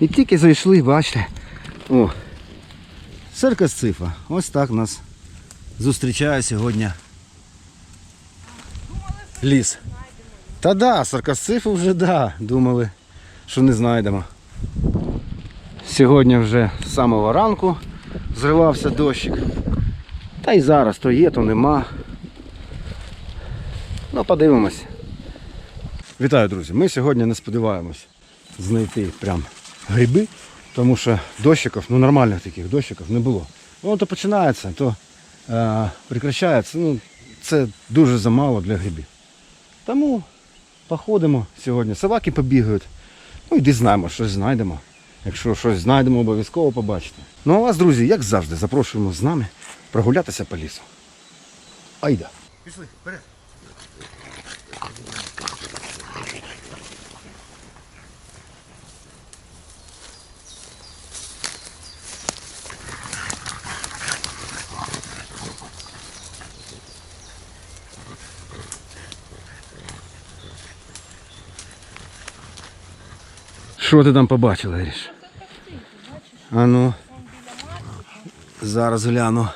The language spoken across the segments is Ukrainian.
І тільки зайшли, бачите. О, цифа. Ось так нас зустрічає сьогодні ліс. Та да, саркасцифу вже да, думали, що не знайдемо. Сьогодні вже з самого ранку зривався дощик. Та й зараз то є, то нема. Ну, подивимось. Вітаю, друзі! Ми сьогодні не сподіваємось знайти прям гриби, тому що дощиків, ну нормальних таких дощиків не було. Воно то починається, то е, прекращається. Ну, це дуже замало для грибів. Тому походимо сьогодні. Собаки побігають. Ну і дізнаємо, щось знайдемо. Якщо щось знайдемо, обов'язково побачите. Ну а вас, друзі, як завжди, запрошуємо з нами прогулятися по лісу. Айда. Пішли, вперед. Що ти там побачила, Іріш? А ну. Зараз гляну.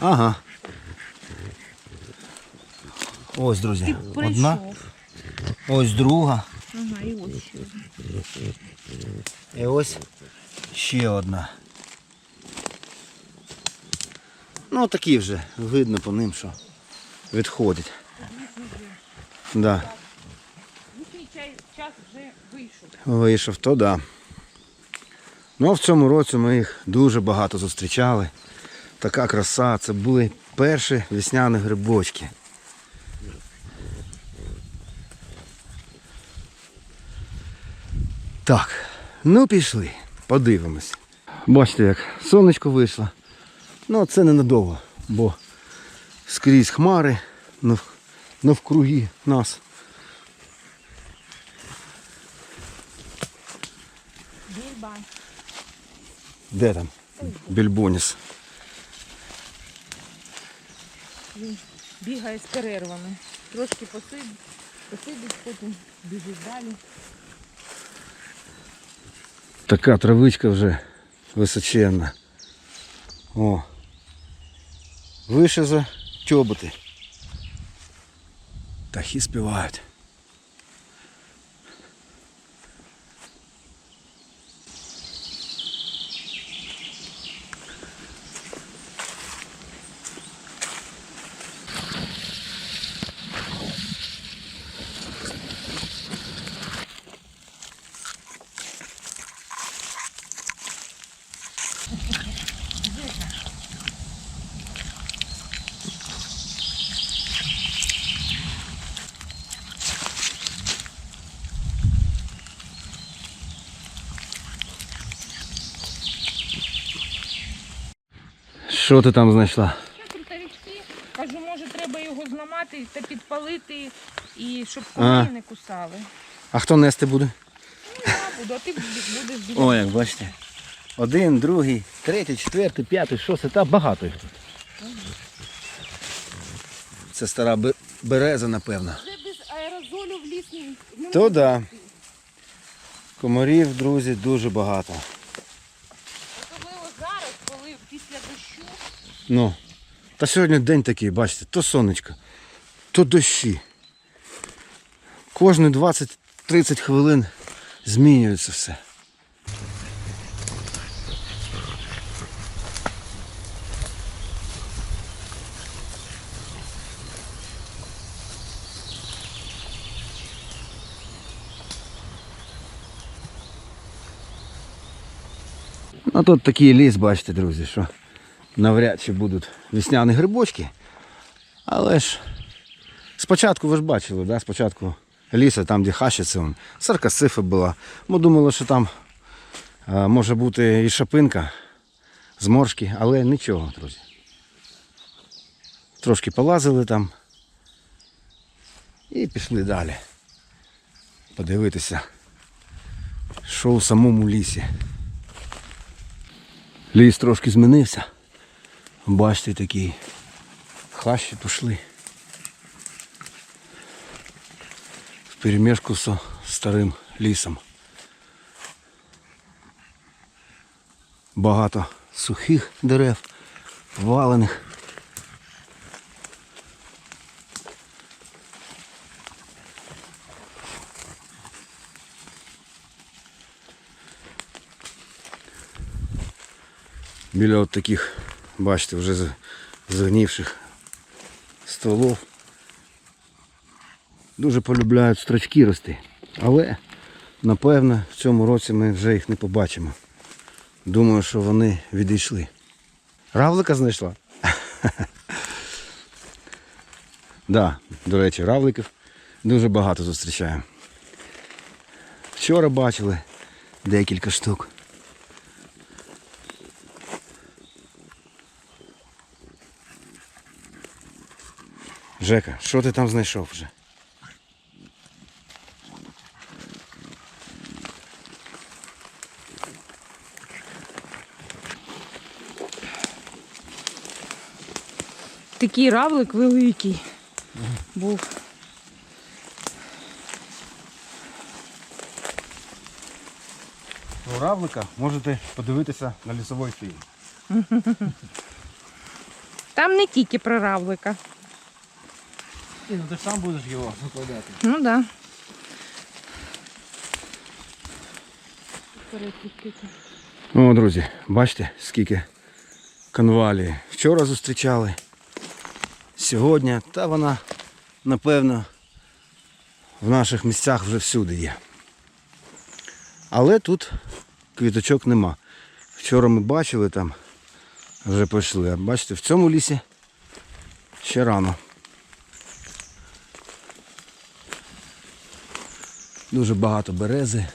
Ага. Ось, друзі. Одна. Ось друга. Ага, і ось ще. І ось ще одна. Ну такі вже видно по ним, що відходять. Да. Час вже вийшов. Вийшов, то да. Ну, а в цьому році ми їх дуже багато зустрічали. Така краса. Це були перші весняні грибочки. Так, ну пішли, подивимось. Бачите, як сонечко вийшло. Ну, це ненадовго, бо скрізь хмари нав- навкруги нас. Більба. Де там? Більбоніс. Він бігає з перервами. Трошки посидить, посидить, потім біжить далі. Така травичка вже височенна. О. Вище за чоботи. Птахи співають. Що ти там знайшла? Кажу, може треба його зламати та підпалити, і щоб А. не кусали. А хто нести буде? Ну, я буду, а ти будеш біля. О, як бачите. Один, другий, третій, четвертий, п'ятий, шостий, та багато їх тут. Це стара бе- береза, напевно. Вже без аерозолю в ліс не То да. Комарів, друзі, дуже багато. Після дощу Ну. Та сьогодні день такий, бачите, то сонечко, то дощі. Кожні 20-30 хвилин змінюється все. Ну тут такий ліс, бачите, друзі, що навряд чи будуть весняні грибочки. Але ж спочатку ви ж бачили, да? спочатку ліса, там де хащиться, саркасифа була. Ми думали, що там а, може бути і шапинка, зморшки, але нічого, друзі. Трошки полазили там і пішли далі. Подивитися, що у самому лісі. Ліс трошки змінився. Бачите, такі хащі пішли. В перемішку з старим лісом. Багато сухих дерев, валених. Біля от таких, бачите, вже з- згнивших стволов. Дуже полюбляють строчки рости. Але, напевно, в цьому році ми вже їх не побачимо. Думаю, що вони відійшли. Равлика знайшла? Да, до речі, равликів дуже багато зустрічаємо. Вчора бачили декілька штук. Жека, що ти там знайшов вже? Такий равлик великий був. У равлика можете подивитися на лісовий фільм. Там не тільки про равлика. Ні, ну ти ж сам будеш його викладати. Ну так. Да. О, друзі, бачите, скільки конвалії. Вчора зустрічали. Сьогодні, та вона, напевно, в наших місцях вже всюди є. Але тут квіточок нема. Вчора ми бачили там, вже пішли. А бачите, в цьому лісі ще рано. Дуже багато берези,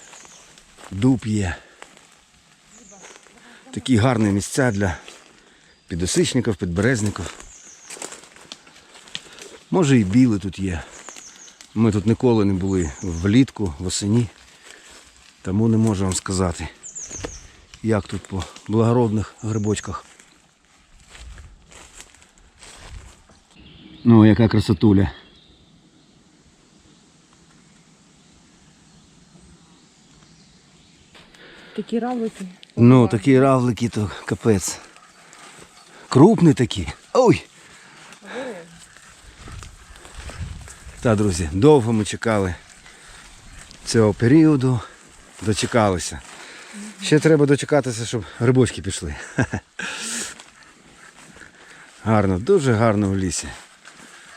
дуб є. Такі гарні місця для підосичників, підберезників. Може і білі тут є. Ми тут ніколи не були влітку, восені. Тому не можу вам сказати, як тут по благородних грибочках. Ну, яка красотуля. Такі равлики. Ну, такі равлики, то капець. Крупні такі. Ой! Та, друзі, довго ми чекали цього періоду. Дочекалися. Ще треба дочекатися, щоб грибочки пішли. Гарно, дуже гарно в лісі.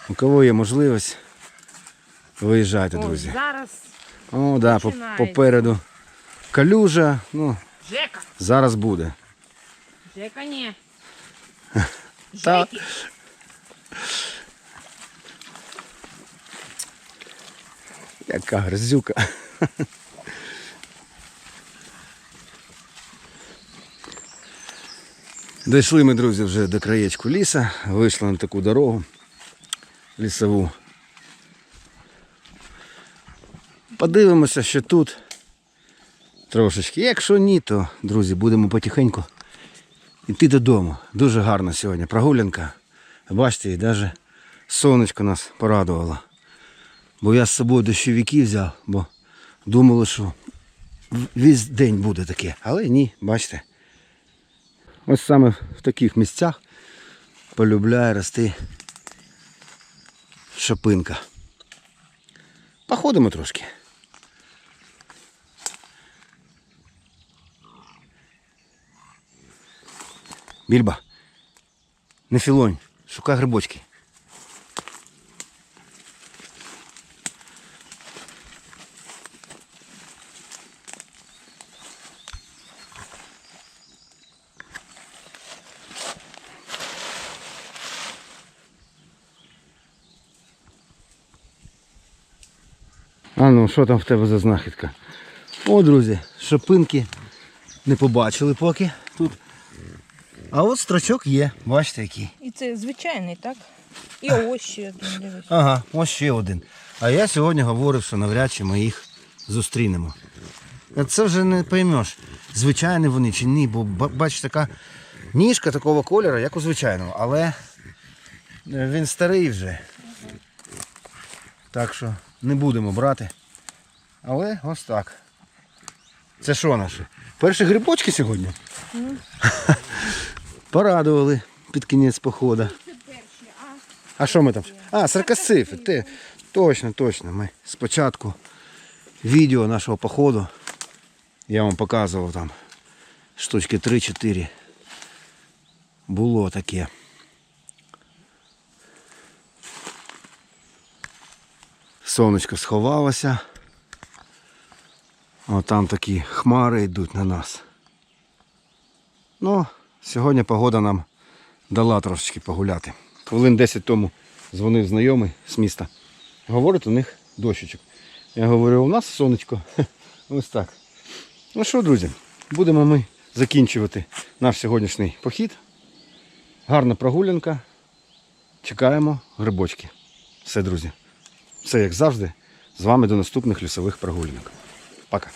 У кого є можливість, виїжджайте, друзі. зараз О, да, по- попереду калюжа. Ну, Жека. зараз буде. Жека ні. Та- Яка грязюка. Дійшли ми, друзі, вже до краєчку ліса, вийшли на таку дорогу лісову. Подивимося, що тут трошечки. Якщо ні, то, друзі, будемо потихеньку йти додому. Дуже гарна сьогодні прогулянка. Бачите, і навіть сонечко нас порадувало. Бо я з собою дощовики взяв, бо думали, що весь день буде таке. Але ні, бачите. Ось саме в таких місцях полюбляє рости шапинка. Походимо трошки. Більба, не філонь, шукай грибочки. А ну, що там в тебе за знахідка? О, друзі, шипинки не побачили поки тут. А от строчок є, бачите який. І це звичайний, так? І ось ще один, дивись. Ага, ось ще один. А я сьогодні говорив, що навряд чи ми їх зустрінемо. Це вже не поймеш, звичайні вони чи ні, бо ба- бачиш, така ніжка такого кольору, як у звичайного, але е, він старий вже. Так що не будемо брати. Але ось так. Це що наше? Перші грибочки сьогодні? Порадували під кінець походу. А що ми там? А, саркасифи. Те. Точно, точно. Ми спочатку відео нашого походу. Я вам показував там штучки 3-4. Було таке. Сонечко сховалося. О, там такі хмари йдуть на нас. Ну, сьогодні погода нам дала трошечки погуляти. Хвилин 10 тому дзвонив знайомий з міста. Говорить, у них дощечок. Я говорю, у нас сонечко. Ось так. Ну що, друзі, будемо ми закінчувати наш сьогоднішній похід. Гарна прогулянка. Чекаємо грибочки. Все, друзі. Все як завжди. З вами до наступних лісових прогулянок. Пока.